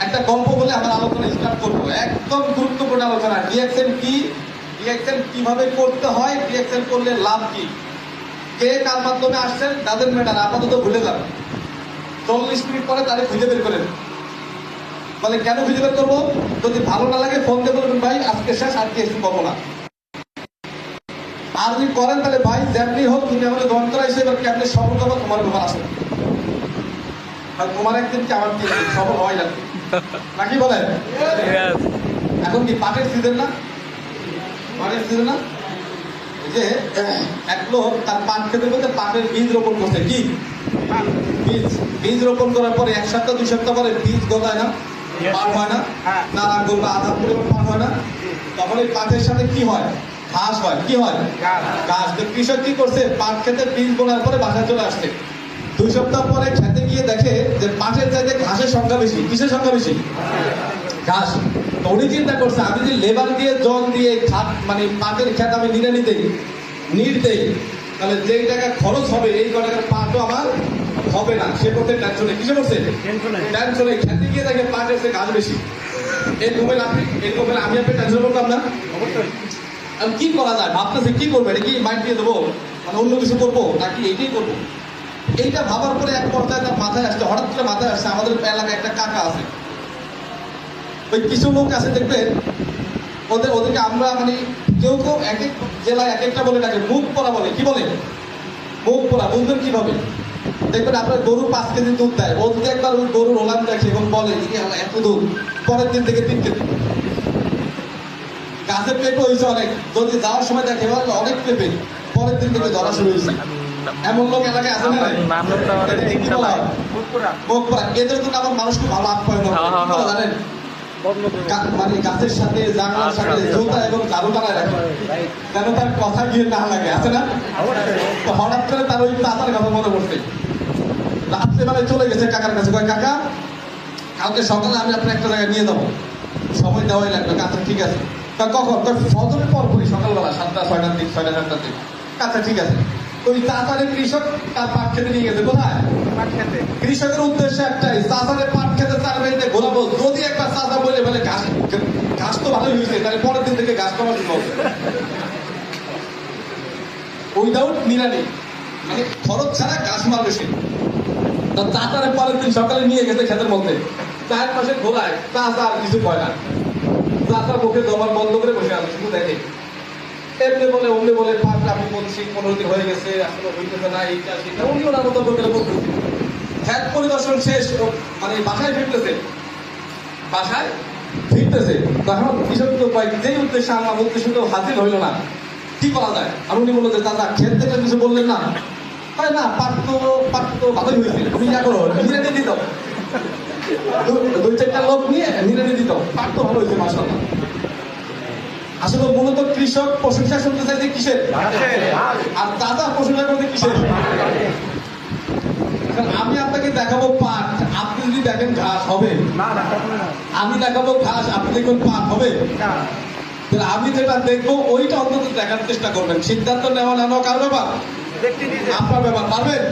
একটা গল্প বলে আমার আলোচনা স্টার্ট করব। একদম গুরুত্বপূর্ণ আলোচনা। রিয়াকশন কি? রিয়াকশন কীভাবে করতে হয়? রিয়াকশন করলে লাভ কি? কে কার মাধ্যমে আসছেন? তাদের ম্যাটার আপাতত ভুলে যান। চল্লিশ মিনিট পরে তারে খুঁজে বের করেন। বলে, কেন খুঁজে বের করব? যদি ভালো না লাগে ফোন দিয়ে বলবেন, ভাই, আজকে শেষ আজকে এসে পাবো না। আর যদি করেন, তাহলে, ভাই, যেমনি হোক, তুমি আমাদের এসে এবার কেমনি করব, তোমার ব্যাপার আসে আর তোমার একদিন কি আমার দিন? সফল লাগবে নাকি? বলেন এখন কি পাটের সিজন না? পাটের সিজন না? যে এক লোক তার পাট খেতে পাটের বীজ রোপণ করছে। কি? বীজ। বীজ রোপণ করার পরে এক সপ্তাহ দুই সপ্তাহ পরে বীজ গজায় না? পাট হয় না? হ্যাঁ। তার আঙ্গুল বা আধা পরিমাণ পাট হয় না? তখন এই পাটের সাথে কি হয়? ঘাস হয়। কি হয়? ঘাস। ঘাস। তো কৃষক কি করছে? পাট খেতে বীজ বোনার পরে বাসায় চলে আসছে। দুই সপ্তাহ পরে খেতে গিয়ে দেখে যে পাটের চাইতে ঘাসের সংখ্যা বেশি। কিসের সংখ্যা বেশি? ঘাস। তো উনি চিন্তা করছে আমি যদি লেবার দিয়ে জল দিয়ে খাত মানে পাটের খেত আমি নিড়ানি দেই নিট দেই তাহলে যেই টাকা খরচ হবে এই টাকার পাটও আমার হবে না। সে করতে টেনশনে। কিসে করছে? টেনশনে। খেতে গিয়ে দেখে পাটের চেয়ে ঘাস বেশি। এই মোবাইল আপনি এই মোবাইল আমি আপনি টেনশন করতাম না। অবশ্যই। কি করা যায়? ভাবতেছে কি করব? এটা কি মাইন্ড দিয়ে দেবো? মানে অন্য কিছু করব? নাকি এইটাই করব? এইটা ভাবার পরে এক পর্যায়ে তার মাথায় আসছে, হঠাৎ করে মাথায় আসছে, আমাদের এলাকায় একটা কাকা আছে। ওই কিছু লোক আছে, দেখবেন, ওদের ওদেরকে আমরা মানে কেউ কেউ এক এক জেলায় এক একটা বলে ডাকে, মুখ পড়া বলে। কি বলে? মুখ পড়া, বুঝবেন কীভাবে? দেখবেন আপনার গরু পাঁচ কেজি দুধ দেয়। ও যদি একবার ওই গরুর ওলান দেখে এবং বলে যে "এ এত দুধ, পরের দিন থেকে তিন কেজি। গাছের পেঁপে হয়েছে অনেক। যদি যাওয়ার সময় দেখে অনেক পেঁপে, পরের দিন থেকে ধরা শুরু হয়েছে। এমন লোক এলাকায় আছে না? নাই? এদেরকে কি বলা? ফুটপুরা এদের জন্য আমার মানুষকে ভালো আপ্যায়ন করে। কি বলে। জানেন? মানে গাছের সাথে জানলার সাথে। জুতা এবং ঝাড়ু টানায় রাখে। যেন তার কথা গিয়ে না লাগে আছে না? তো হঠাৎ করে তার ওই চাচার কথা মনে পড়ছে। রাত্রেবেলায় চলে গেছে কাকার কাছে। কয় কাকা কালকে সকালে আমি আপনার একটা জায়গায় নিয়ে যাব। সময় দেওয়াই লাগবে। আচ্ছা ঠিক আছে। কয় কখন? কয় ফজরের পর পরই সকালবেলা সাতটা ছয়টার দিক ছয়টা সাতটার দিক। আচ্ছা ঠিক আছে। তো ওই চাচারে কৃষক তার পাট খেতে নিয়ে গেছে কোথায়? কৃষকের উদ্দেশ্য একটাই পাট খেতে ঘোরাবো যদি চাষা বলে বলে ঘাস ঘাস তো ভালোই হয়েছে তাহলে পরের দিন থেকে ঘাস হবে। উইদাউট নিরানি। মানে খরচ ছাড়া ঘাস মারবে সে তা পরের দিন সকালে নিয়ে গেছে খেতের মধ্যে। চার মাসে ঘোরায় চাষা আর কিছু কয় না। চাষা মুখে জবান বন্ধ করে বসে আছে শুধু দেখে। এমনি বলে অমনি বলে পাট আমি বলছি পনেরো দিন হয়ে গেছে আসলে হইতেছে না এইটা সেটা। উনি ওনার মতো করে বলতেছে খ্যাত পরিদর্শন শেষ মানে বাসায় ফিরতেছে। বাসায় ফিরতেছে। তখন কৃষক তো ভাই যেই উদ্দেশ্যে আমার উদ্দেশ্য তো হাজির হইল না কি করা যায়? আর উনি বলল যে দাদা ক্ষেত থেকে কিছু বললেন না? হয় না পাট তো পাট তো ভালোই হয়েছে। তুমি যা করো নিরানি দিত দুই চারটা লোক নিয়ে নিরানি দিত পাট তো ভালো হয়েছে মাসাল্লাহ আসলে মূলত কৃষক প্রশংসা শুনতে চাইছে কিসের? আর দাদা প্রশংসা করতে কিসের? আমি আপনাকে দেখাবো পাট। আপনি যদি দেখেন ঘাস হবে? আমি দেখাবো ঘাস আপনি দেখবেন পাট হবে? তাহলে আমি যেটা দেখব ওইটা অন্তত দেখার চেষ্টা করবেন। সিদ্ধান্ত নেওয়া নেওয়া কার ব্যাপার? আপনার ব্যাপার পারবেন।